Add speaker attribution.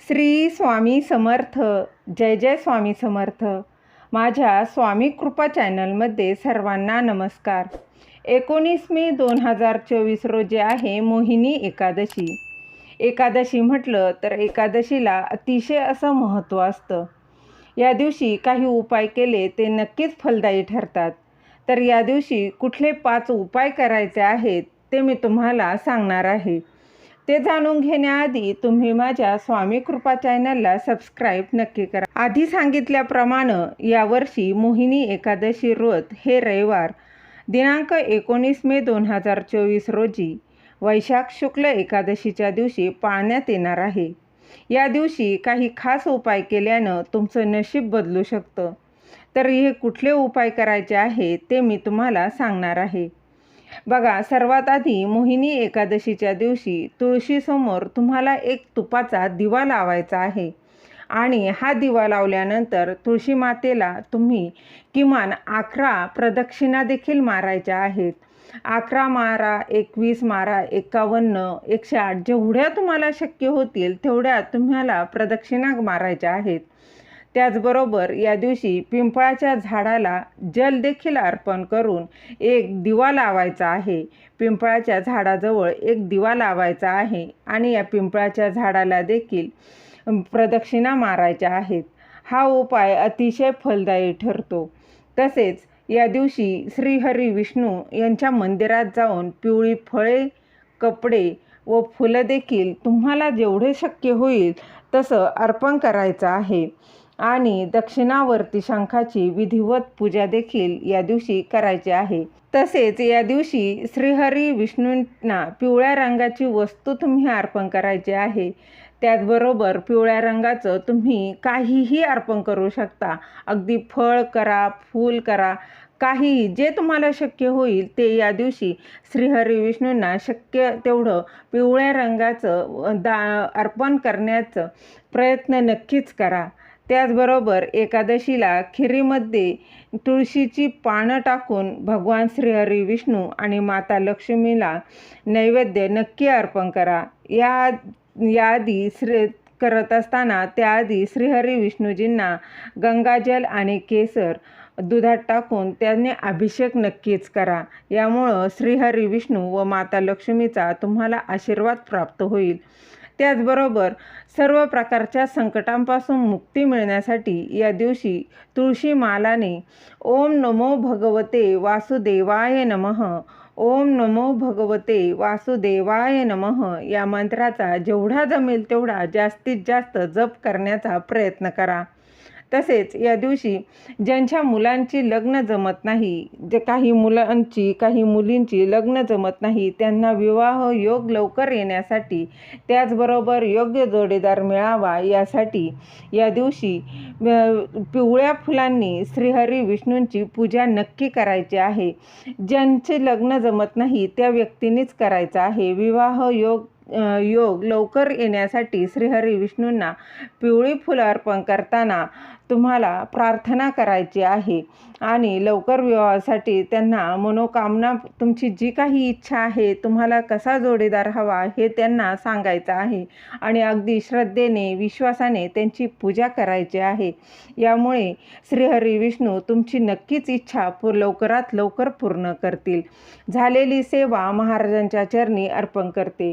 Speaker 1: श्री स्वामी समर्थ जय जय स्वामी समर्थ. माझ्या स्वामी कृपा चॅनलमध्ये सर्वांना नमस्कार. एकोणीस मे दोन हजार चोवीस रोजी आहे मोहिनी एकादशी. एकादशी म्हटलं तर एकादशीला अतिशय असं महत्त्व असतं. या दिवशी काही उपाय केले ते नक्कीच फलदायी ठरतात. तर या दिवशी कुठले पाच उपाय करायचे आहेत ते मी तुम्हाला सांगणार आहे. ते जाणून घेण्याआधी तुम्ही माझ्या स्वामी कृपा चॅनलला सबस्क्राईब नक्की करा. आधी सांगितल्याप्रमाणे यावर्षी मोहिनी एकादशी व्रत हे रविवार दिनांक एकोणीस मे दोन हजार चोवीस रोजी वैशाख शुक्ल एकादशीच्या दिवशी पाळण्यात येणार आहे. या दिवशी काही खास उपाय केल्यानं तुमचं नशीब बदलू शकतं. तर हे कुठले उपाय करायचे आहे ते मी तुम्हाला सांगणार आहे. बघा सर्वात आधी मोहिनी एकादशीच्या दिवशी तुळशीसमोर तुम्हाला एक तुपाचा दिवा लावायचा आहे. आणि हा दिवा लावल्यानंतर तुळशी मातेला तुम्ही किमान अकरा प्रदक्षिणा देखील मारायच्या आहेत. अकरा मारा एकवीस मारा एकावन्न एकशे आठ जेवढ्या तुम्हाला शक्य होतील तेवढ्या तुम्हाला प्रदक्षिणा मारायच्या आहेत. त्याचबरोबर या दिवशी पिंपळाच्या झाडाला जल देखील अर्पण करून एक दिवा लावायचा आहे. पिंपळाच्या झाडाजवळ एक दिवा लावायचा आहे आणि या पिंपळाच्या झाडाला देखील प्रदक्षिणा मारायच्या आहेत. हा उपाय अतिशय फलदायी ठरतो. तसेच या दिवशी श्रीहरी विष्णू यांच्या मंदिरात जाऊन पिवळी फळे कपडे व फुलं देखील तुम्हाला जेवढे शक्य होईल तसं अर्पण करायचं आहे. आणि दक्षिणावर्ती शंखाची विधिवत पूजा देखील या दिवशी करायची आहे. तसेच या दिवशी श्रीहरी विष्णूंना पिवळ्या रंगाची वस्तू तुम्ही अर्पण करायची आहे. त्याचबरोबर पिवळ्या रंगाचं तुम्ही काहीही अर्पण करू शकता. अगदी फळ करा फूल करा काही जे तुम्हाला शक्य होईल ते या दिवशी श्रीहरी विष्णूंना शक्य तेवढं पिवळ्या रंगाचं दा अर्पण करण्याचं प्रयत्न नक्कीच करा. त्याचबरोबर एकादशीला खिरीमध्ये तुळशीची पानं टाकून भगवान श्रीहरी विष्णू आणि माता लक्ष्मीला नैवेद्य नक्की अर्पण करा. या याआधी श्री करत असताना त्याआधी श्रीहरी विष्णूजींना गंगाजल आणि केसर दुधात टाकून त्याने अभिषेक नक्कीच करा. यामुळं श्रीहरी विष्णू व माता लक्ष्मीचा तुम्हाला आशीर्वाद प्राप्त होईल. त्याचबरोबर सर्व प्रकारच्या संकटांपासून मुक्ती मिळण्यासाठी या दिवशी तुळशी मालाने ओम नमो भगवते वासुदेवाय नमः. ओम नमो भगवते वासुदेवाय नमः. या मंत्राचा जेवढा जमेल तेवढा जास्तीत जास्त जप करण्याचा प्रयत्न करा. तसेच या दिवशी ज्यांच्या मुलांची लग्न जमत नाही जे काही मुलांची काही मुलींची लग्न जमत नाही त्यांना विवाह योग लवकर येण्यासाठी त्याचबरोबर योग्य जोडीदार मिळावा यासाठी या दिवशी पिवळ्या फुलांनी श्रीहरी विष्णूंची पूजा नक्की करायची आहे. ज्यांचे लग्न जमत नाही त्या व्यक्तींनीच करायचं आहे. विवाह योग योग लवकर येण्यासाठी श्रीहरी विष्णूंना पिवळी फुलं अर्पण करताना तुम्हाला प्रार्थना करायची आहे. आणि लवकर विवाहासाठी त्यांना मनोकामना तुमची जी काही इच्छा आहे तुम्हाला कसा जोडीदार हवा हे त्यांना सांगायचं आहे. आणि अगदी श्रद्धेने विश्वासाने त्यांची पूजा करायची आहे. यामुळे श्रीहरी विष्णू तुमची नक्कीच इच्छा पु लवकरात लवकर पूर्ण करतील. झालेली सेवा महाराजांच्या चरणी अर्पण करते.